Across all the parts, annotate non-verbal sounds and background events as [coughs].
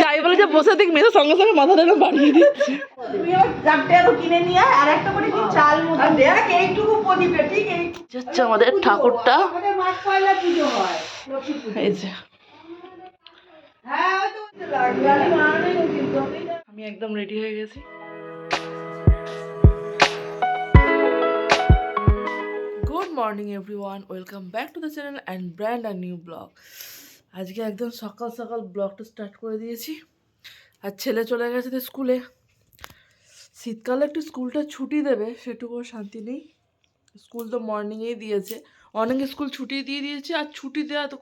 যাই বলে যে বসে দিক মেয়েদের সঙ্গে সঙ্গে মাথাটা এরকম বাড়িয়ে দিচ্ছে। হচ্ছে আমাদের ঠাকুরটা। হয় এই যে। আমি একদম রেডি হয়ে গেছি। Good morning everyone welcome back to the channel and brand R new blog আজকে একদম সকাল সকাল ব্লগটা স্টার্ট করে দিয়েছি। আর ছেলে চলে গেছে তো স্কুলে। শীতকালে একটু স্কুলটা ছুটি দেবে সেটুকু শান্তি নেই। স্কুল তো মর্নিংয়েই দিয়েছে। অনেক স্কুল ছুটি দিয়ে দিয়েছে, আর ছুটি দেওয়া তো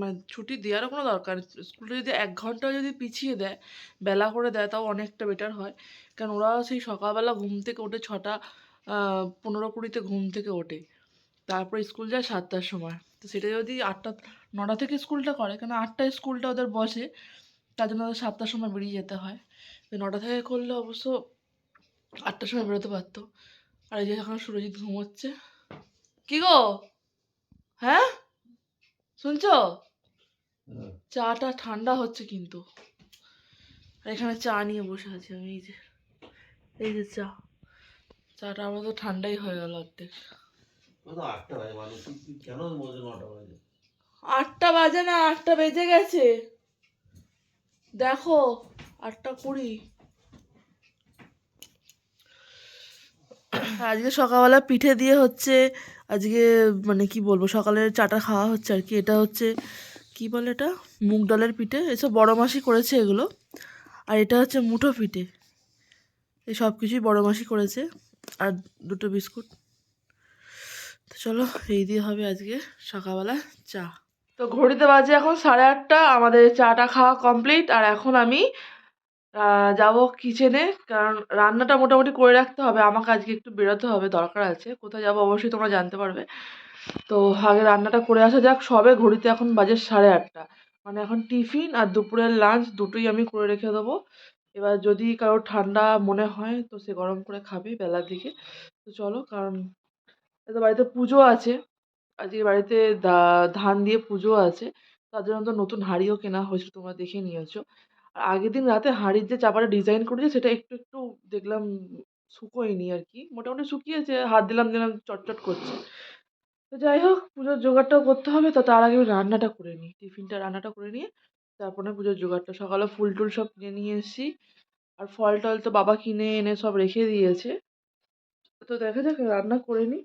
মানে ছুটি দেওয়ারও কোনো দরকার। স্কুলটা যদি এক ঘণ্টা যদি পিছিয়ে দেয়, বেলা করে দেয়, তাও অনেকটা বেটার হয়। কারণ ওরা সেই সকালবেলা ঘুম থেকে ওঠে ছটা পনেরো কুড়িতে ঘুম থেকে ওঠে। তারপর স্কুল যায় সাতটার সময়। তো সেটা যদি আটটা নটা থেকে স্কুলটা করে কেন আটটায় স্কুলটা ওদের বসে, তার জন্য ওদের সাতটার সময় বেরিয়ে যেতে হয়। নটা থেকে করলে অবশ্য আটটার সময় বেরোতে পারতো। আর এই যে এখন সুরজিৎ ঘুমোচ্ছে। কি গো? হ্যাঁ? শুনছো? চাটা ঠান্ডা হচ্ছে কিন্তু। আর এখানে চা নিয়ে বসে আছি আমি, এই যে এই যে চা। চাটা আমার তো ঠান্ডাই হয়ে গেল অর্ধেক। আটটা বলছে নটা বাজে? আটটা বাজে না, আটটা বেজে গেছে। দেখো, আটটা কুড়ি। আজকে সকালবেলা পিঠে দিয়ে হচ্ছে, আজকে মানে কি বলব, সকালের চাটা খাওয়া হচ্ছে আর কি। এটা হচ্ছে, কি বলে এটা? মুগ ডালের পিঠে। এসব বড় মাসি করেছে এগুলো। আর এটা হচ্ছে মুঠো পিঠে। এই সব কিছুই বড় মাসি করেছে। আর দুটো বিস্কুট। তো চলো, এই দিয়ে হবে আজকে সকালবেলা চা। তো ঘড়িতে বাজে এখন সাড়ে আটটা, আমাদের চাটা খাওয়া কমপ্লিট আর এখন আমি যাব কিচেনে কারণ রান্নাটা মোটামুটি করে রাখতে হবে, আমাকে আজকে একটু বেরোতে হবে, দরকার আছে, কোথায় যাব অবশ্যই তোমরা জানতে পারবে। তো আগে রান্নাটা করে আসা যাক, সবে ঘড়িতে এখন বাজে সাড়ে আটটা মানে এখন টিফিন আর দুপুরের লাঞ্চ দুটোই আমি করে রেখে দেবো। এবার যদি কারও ঠান্ডা মনে হয়, তো সে গরম করে খাবে বেলার দিকে। তো চলো, কারণ এতো বাড়িতে পুজো আছে আজকে বাড়িতে ধান দিয়ে পুজো আছে। তার জন্য তো নতুন হাঁড়িও কেনা হয়েছে তোমরা দেখে নিয়েছো। আর আগের দিন রাতে হাঁড়ির যে চাপাটা ডিজাইন করেছে, সেটা একটু একটু দেখলাম শুকোয়নি আর কি। মোটামুটি শুকিয়েছে, হাত দিলাম দিলাম, চটচট করছে। তো যাই হোক, পুজোর জোগাড়টাও করতে হবে। তো, তার আগে রান্নাটা করে নিই। টিফিনটা, রান্নাটা করে নিয়ে তারপরে পুজোর জোগাড়টা। সকালে ফুল টুল সব কিনে নিয়ে এসেছি। আর ফল টল তো বাবা কিনে, এনে সব রেখে দিয়েছে। তো দেখা যাক, রান্না করে নিই।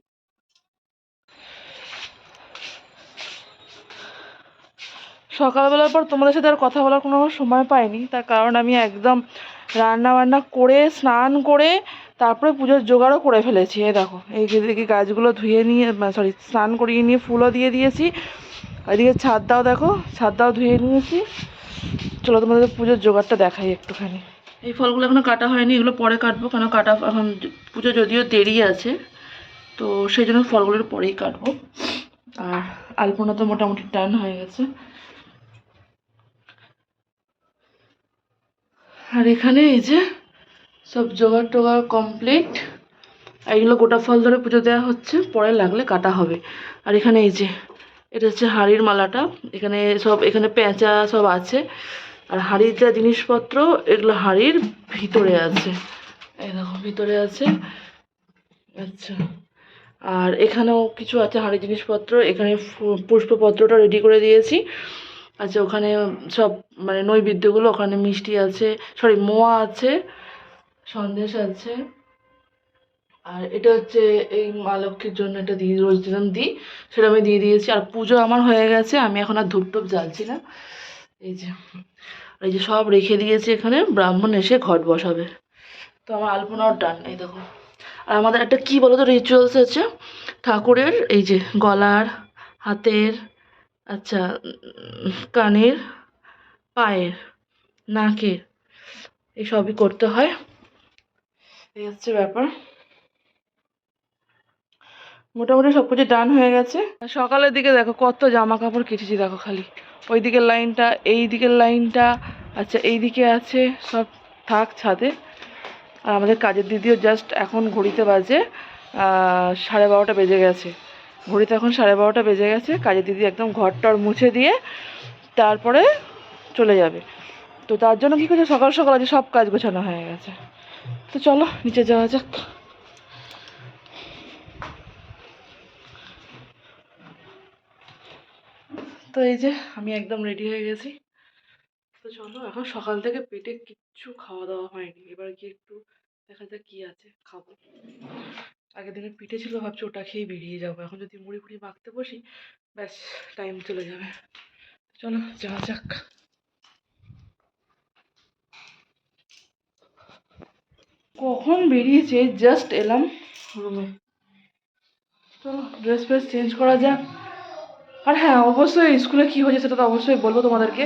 সকালবেলার পর তোমাদের সাথে আর কথা বলার কোনো সময় পাইনি। তার কারণ আমি একদম রান্না বান্না করে, স্নান করে, তারপরে পুজোর জোগাড়ও করে ফেলেছি। এই দেখো, এই দিকে গাছগুলো ধুয়ে নিয়ে সরি স্নান করিয়ে নিয়ে ফুলও দিয়ে দিয়েছি। এদিকে ছাদটাও দেখো, ছাদটাও ধুয়ে নিয়েছি। চলো তোমাদের পুজোর জোগাড়টা দেখাই একটুখানি। এই ফলগুলো এখনও কাটা হয়নি, এগুলো পরে কাটবো, কেন কাটা, এখন পুজো যদিও দেরি আছে, তো সেই জন্য ফলগুলোর পরেই কাটবো। আর আলপনা তো মোটামুটি টান হয়ে গেছে। আর এখানে এই যে সব জোগাড় টোগাড় কমপ্লিট এগুলো গোটা ফল ধরে পুজো দেওয়া হচ্ছে, পরে লাগলে কাটা হবে। আর এখানে এই যে, এটা হচ্ছে হাড়ির মালাটা। এখানে সব, এখানে পেঁচা সব আছে। আর হাড়ির যা জিনিসপত্র, এগুলো হাড়ির ভিতরে আছে। দেখো, ভিতরে আছে। আচ্ছা। আর এখানেও কিছু আছে হাঁড়ির জিনিসপত্র। এখানে পুষ্পপত্রটা রেডি করে দিয়েছি। আচ্ছা ওখানে সব মানে নৈবেদ্যগুলো ওখানে মিষ্টি আছে সরি মোয়া আছে, সন্দেশ আছে। আর এটা হচ্ছে এই মা লক্ষ্মীর জন্য এটা দিয়ে রোজ দিন দিই সেটা আমি দিয়ে দিয়েছি। আর পুজো আমার হয়ে গেছে, আমি এখন আর ধূপ টুপ জ্বালছি না। এই যে এই যে সব রেখে দিয়েছি এখানে, ব্রাহ্মণ এসে ঘট বসাবে। তো আমার আলপনাও ডান, এই দেখো। আর আমাদের একটা কী বলো তো রিচুয়ালস আছে? ঠাকুরের, এই যে গলার, হাতের আচ্ছা কানের, পায়ের, নাকের, এসবই করতে হয়। এই হচ্ছে ব্যাপার। মোটামুটি সব কিছু ডান হয়ে গেছে। সকালের দিকে দেখো কত জামা কাপড় কেটেছি, দেখো খালি। ওই দিকের লাইনটা এই দিকের লাইনটা আচ্ছা এই দিকে আছে, সব থাক ছাদে। আর আমাদের কাজের দিদিও জাস্ট এখন ঘড়িতে বাজে সাড়ে বারোটা বেজে গেছে। ঘড়িতে এখন সাড়ে বারোটা বেজে গেছে, কাজের দিদি একদম ঘর টর মুছে দিয়ে তারপরে চলে যাবে। তো তার জন্য কী করছে? সকাল সকাল আজ সব কাজ গোছানো হয়ে গেছে। তো চলো, নিচে যাওয়া যাক। তো এই যে আমি একদম রেডি হয়ে গেছি। তো চলো, এখন সকাল থেকে পেটে কিচ্ছু খাওয়া দাওয়া হয়নি। এবার গিয়ে একটু দেখা যাক কি আছে, খাব। আগের দিনের পিঠে ছিল, ভাবছি ওটা খেয়েই বেরিয়ে যাব। এখন যদি মুড়ি ফুড়ি মাখতে বসি, ব্যাস টাইম চলে যাবে। চলো, যাওয়া যাক। কখন বেরিয়েছে? জাস্ট এলাম রুমে চলো ড্রেস ফ্রেস চেঞ্জ করা যাক। আর হ্যাঁ অবশ্যই স্কুলে কী হয়েছে সেটা তো অবশ্যই বলব তোমাদেরকে।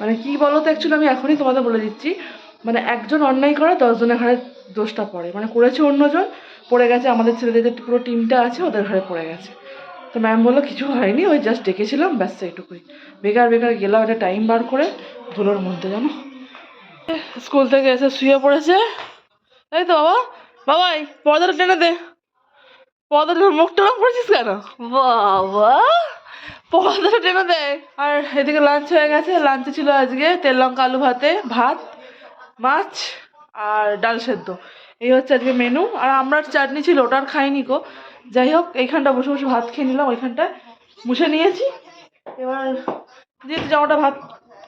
মানে কি বলো তো অ্যাকচুয়ালি আমি এখনই তোমাদের বলে দিচ্ছি। মানে একজন অন্যায় করে, দশজনের ঘাড়ে দোষটা পড়ে। মানে করেছে অন্যজন পড়ে গেছে আমাদের ছেলেদের যে পুরো টিমটা আছে ওদের ঘরে পড়ে গেছে। তো ম্যাম বলল কিছু হয়নি ওই জাস্ট ডেকেছিলাম ব্যাস এইটুকুই। বেকার বেকার গেলাম একটা টাইম বার করে ধুলোর মধ্যে জানো? স্কুল থেকে এসে শুয়ে পড়েছে। তাই তো বাবা বাবাই পর্দাটা টেনে দে। পর্দাটা মুখটা রং করেছিস কেন? বাবা। পর্দাটা টেনে দে। আর এদিকে লাঞ্চ হয়ে গেছে লাঞ্চে ছিল আজকে তেল লঙ্কা আলু ভাতে ভাত মাছ আর ডাল সেদ্ধ। এই হচ্ছে আজকে মেনু আর আমরা চাটনি ছিল ওটা আর খাইনি গো। যাই হোক এইখানটা বসে বসে ভাত খেয়ে নিলাম ওইখানটায় মুছে নিয়েছি। এবার যেহেতু জামাটা ভাত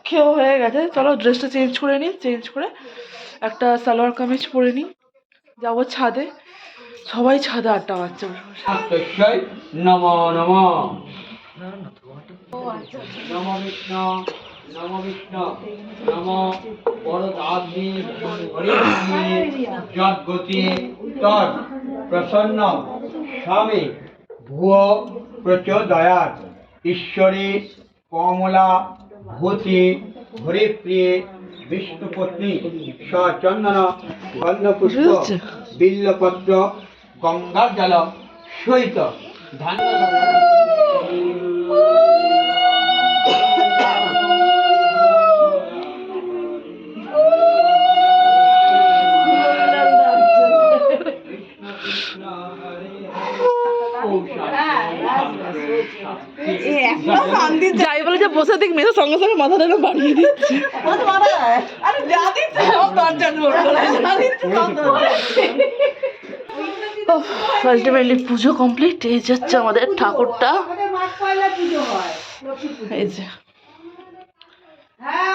খেয়েও হয়ে গেছে চলো ড্রেসটা চেঞ্জ করে নিই চেঞ্জ করে একটা সালোয়ার কামিজ পরে নিই যাব ছাদে। সবাই ছাদে আড্ডা মারছে বসে বসে। তস্যৈ নমো নমো। নম বিষ্ণু নম পরদাগ্নি যদ্গতি প্রসন্ন। স্বামী ভুয় প্রচোদয়াৎ ঈশ্বরী কমলা ভূতি হরিপ্রিয়ে বিষ্ণুপত্নী সচন্দন গন্ধপুষ্প বিল্লপত্র গঙ্গার জল সহিত ধান্য যাই বলে যে বসে মেয়েদের সঙ্গে সঙ্গে মাথাটা বাড়িয়ে দিচ্ছে। আলটিমেটলি পুজো কমপ্লিট এই যে হচ্ছে আমাদের ঠাকুরটা। এই যে। হ্যাঁ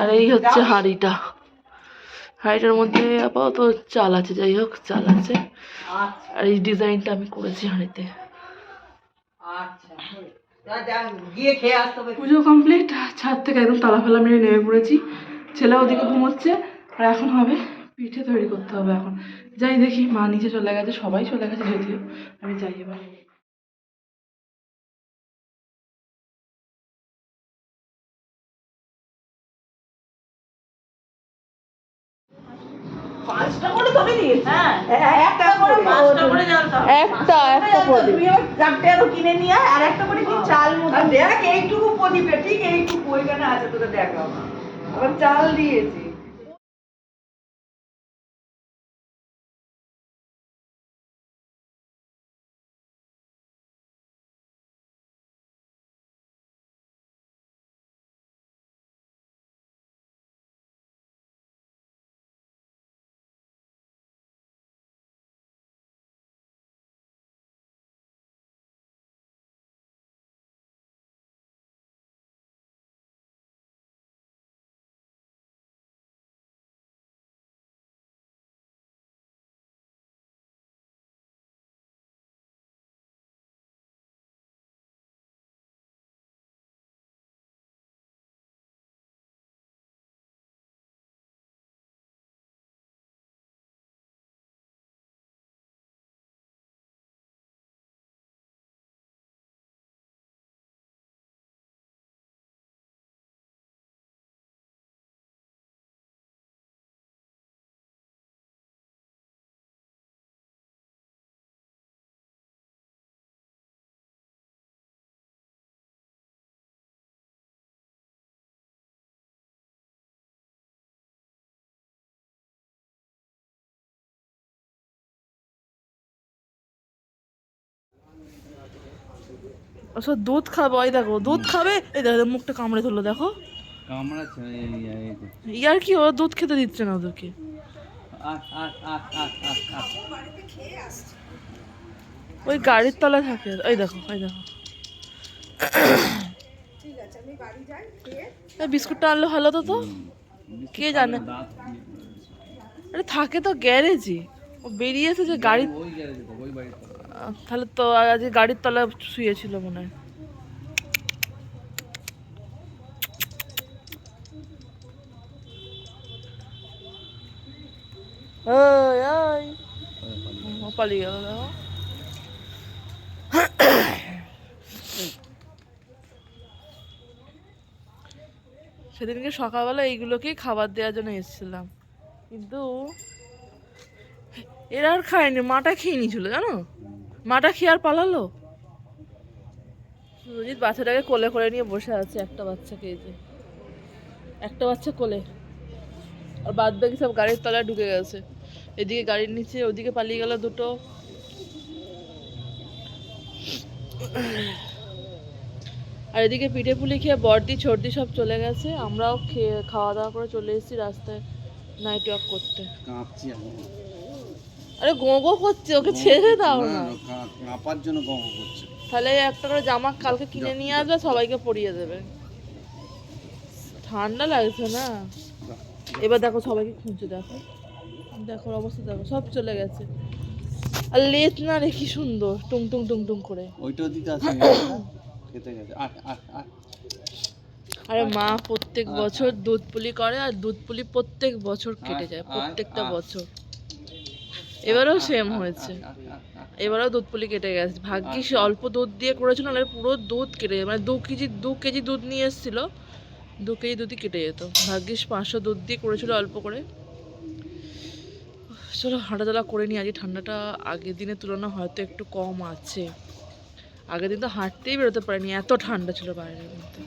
আর এই হচ্ছে হাঁড়িটা। হাঁড়িটার মধ্যে আপাতত চাল আছে যাই হোক চাল আছে। আচ্ছা। আর এই ডিজাইনটা আমি করেছি হাঁড়িতে। আচ্ছা পুজো কমপ্লিট ছাদ থেকে একদম তালা ফেলা মেরে নেমে পড়েছি। ছেলে ওদিকে ঘুমোচ্ছে আর এখন হবে পিঠে তৈরি করতে হবে এখন। যাই দেখি মা নিচে চলে গেছে সবাই চলে গেছে যদিও। আমি যাই এবার। পাঁচটা করে তবে দিয়েছে হ্যাঁ একটা করে পাঁচটা করে জানতাম একটা একটা করে। তুমি আবার চারটে আরও কিনে নিয়ে আয়, আর একটা করে কি চাল মতো দেখ এইটুকু প্রদীপে ঠিক এইটুকু ওইখানে আছে তোকে দেখাও আবার চাল দিয়েছি। আচ্ছা দুধ খাব ওই দেখো দুধ খাবে? এই দেখো মুখটা কামড়ে ধরলো দেখো। কামড়াচ্ছে ইয়ার কি ও দুধ খেতে দিচ্ছে না ওদেরকে? ওই গাড়ির তলায় থাকে ওই দেখো ওই দেখো। এই বিস্কুটটা আনলে ভালো তো? তো কে জানে? আরে থাকে তো গ্যারেজে ও বেরিয়েছে যে গাড়ি ওই গ্যারেজে ওই বাড়িতে। আহ, তাহলে তো আজকে গাড়ির তলায় শুয়েছিল মনে হয়। ওই, ওই। পালিয়ে গেল দেখো। সেদিনকে সকালবেলা এইগুলোকেই খাবার দেওয়ার জন্য এসেছিলাম। কিন্তু এরা আর খায়নি মাটা খেয়ে নিয়েছিল জানো? মাটা খেয়ে আর পালালো? সুরজিৎ বাচ্চাটাকে কোলে করে নিয়ে বসে আছে একটা বাচ্চাকে এই যে। একটা বাচ্চা কোলে। আর বাদ বাকি সব গাড়ির তলায় ঢুকে গেছে। এদিকে গাড়ির নিচে ওদিকে পালিয়ে গেল দুটো। আর এদিকে পিঠে পুলি খেয়ে বর্দি ছর্দি সব চলে গেছে। আমরাও খেয়ে খাওয়া দাওয়া করে চলে এসেছি রাস্তায় নাইট ওয়াক করতে। কাঁপছি আমি। আরে গো গো করছে ওকে ছেড়ে দাও না। কাঁপার জন্য গঙ্গ করছে। তাহলে একটা করে জামা কালকে কিনে নিয়ে আসবে সবাইকে পরিয়ে দেবে। ঠান্ডা লাগছে না? এবার দেখো সবাইকে খুঁজছে দেখো। দেখো অবস্থা দেখো সব চলে গেছে। আর লেজ না রে কি সুন্দর টুং টুং টুং টুং করে। ওইটাও দিতে আছে [coughs] খেতে গেছে। আরে মা প্রত্যেক বছর দুধ পুলি করে আর দুধ পুলি প্রত্যেক বছর কেটে যায় প্রত্যেকটা বছর। এবারেও সেম হয়েছে। এবারেও দুধ পুলি কেটে গেছে। ভাগ্যিস অল্প দুধ দিয়ে করেছিল নাহলে পুরো দুধ কেটে মানে দু কেজি দু কেজি দুধ নিয়ে এসেছিল দু কেজি দুধই কেটে যেত। ভাগ্যিস পাঁচশো দুধ দিয়ে করেছিল অল্প করে। চলো হাঁটাচলা করে নিই আজকে ঠান্ডাটা আগের দিনের তুলনায় হয়তো একটু কম আছে। আগের দিন তো হাঁটতেই বেরোতে পারিনি এত ঠান্ডা ছিল বাইরের মধ্যে।